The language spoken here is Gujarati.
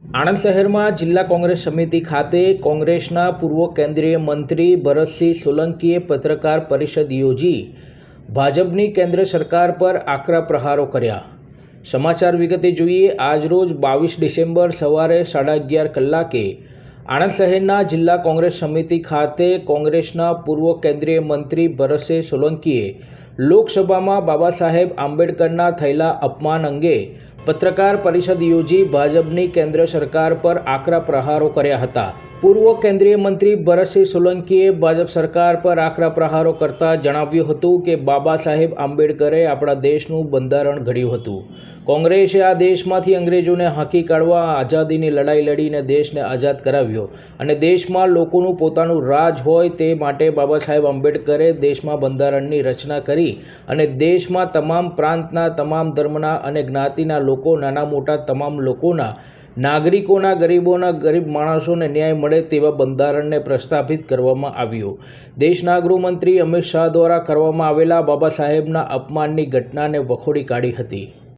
આણંદ શહેરમાં જિલ્લા કોંગ્રેસ સમિતિ ખાતે કોંગ્રેસના પૂર્વ કેન્દ્રીય મંત્રી ભરતસિંહ સોલંકીએ પત્રકાર પરિષદ યોજી ભાજપની કેન્દ્ર સરકાર પર આકરા પ્રહારો કર્યા. સમાચાર વિગતે જોઈએ આજરોજ બાવીસ ડિસેમ્બર સવારે સાડા અગિયાર કલાકે આણંદ શહેરના જિલ્લા કોંગ્રેસ સમિતિ ખાતે કોંગ્રેસના પૂર્વ કેન્દ્રીય મંત્રી ભરતસિંહ સોલંકીએ લોકસભામાં બાબા સાહેબ આંબેડકરના થયેલા અપમાન અંગે પત્રકાર પરિષદ યોજી ભાજપની કેન્દ્ર સરકાર પર આકરા પ્રહારો કર્યા હતા. પૂર્વ કેન્દ્રીય મંત્રી ભરતસિંહ સોલંકીએ ભાજપ સરકાર પર આકરા પ્રહારો કરતા જણાવ્યું હતું કે બાબા સાહેબ આંબેડકરે આપણા દેશનું બંધારણ ઘડ્યું હતું. કોંગ્રેસે આ દેશમાંથી અંગ્રેજોને હાંકી કાઢવા, આઝાદીની લડાઈ લડીને દેશને આઝાદ કરાવ્યો અને દેશમાં લોકોનું પોતાનું રાજ હોય તે માટે બાબા સાહેબ આંબેડકરે દેશમાં બંધારણની રચના કરી અને દેશમાં તમામ પ્રાંતના, તમામ ધર્મના અને જ્ઞાતિના લોકો નાના મોટા તમામ લોકોના, નાગરિકોના, ગરીબોના, ગરીબ માણસોને ન્યાય મળે તેવા બંધારણને પ્રસ્થાપિત કરવામાં આવ્યું. દેશના ગૃહમંત્રી અમિત શાહ દ્વારા કરવામાં આવેલા બાબા સાહેબના અપમાનની ઘટનાને વખોડી કાઢી હતી.